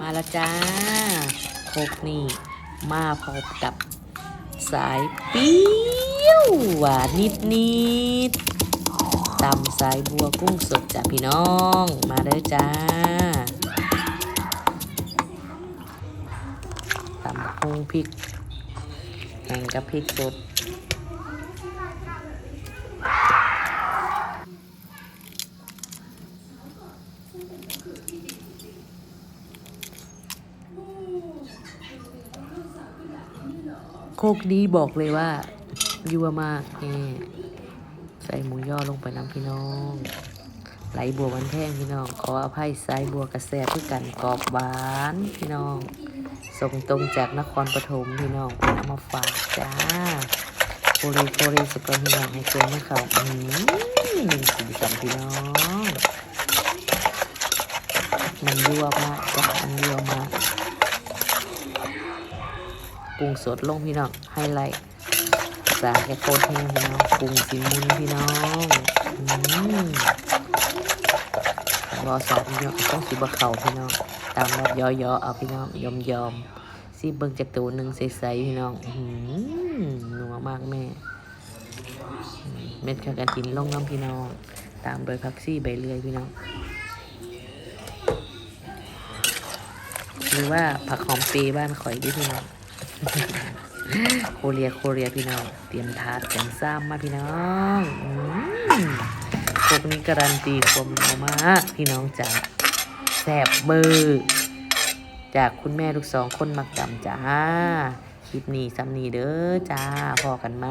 มาแล้วจ้าโคกนี่มาพบกับสายเปรี้ยวหวานนิดนิดตำสายบัวกุ้งสดจ้ะพี่น้อง มาเด้อจ้าตำพุงพริกแห้งกับพริกสด โคกดีบอกเลยว่ายัวมากแน่ใส่หมูย่อลงไปน้ำพี่น้อง ไหลบัววันแท่งพี่น้อง ขออภัยสายบัวกระแสเพื่อกันกรอบหวานพี่น้อง ส่งตรงจากนครปฐมพี่น้องเป็นเอามาฝากจ้าโคเรโคเรสกอนพี่น้องให้เจอนะเขาอืมสีสันพี่น้อง มันยั่วมากจ้ามันยัวมาก ปรุงสดลงพี่น้องไฮไลท์สาแค่โคตรแห้งพี่น้องปรุงสิมุนพี่น้องอืมรอสองพี่น้องต้องสิบะเข่าพี่น้องตามแบบย่อๆเอาพี่น้องยอมยอมๆสิเบิ่งจากตัวหนึ่งใสๆพี่น้องอืมนัวมากแม่ เม็ดข้าวกันกินลงน้ำพี่น้อง ตามโดยพักซี่ใบเลื่อยพี่น้องหรือว่าผักหอมปรย์บ้านข่อยดิพี่น้อง โคเรียโคเรียพี่น้อง เตรียมทาดเตรียมซ้ำมาพี่น้องอพวกนี้การันตีความเมามากพี่น้องจ๋าแสบมือ จากคุณแม่ลูกสองคนมักจำจ้า คลิปนี้ซ้ำนี้เด้อจ้าพอกันไหม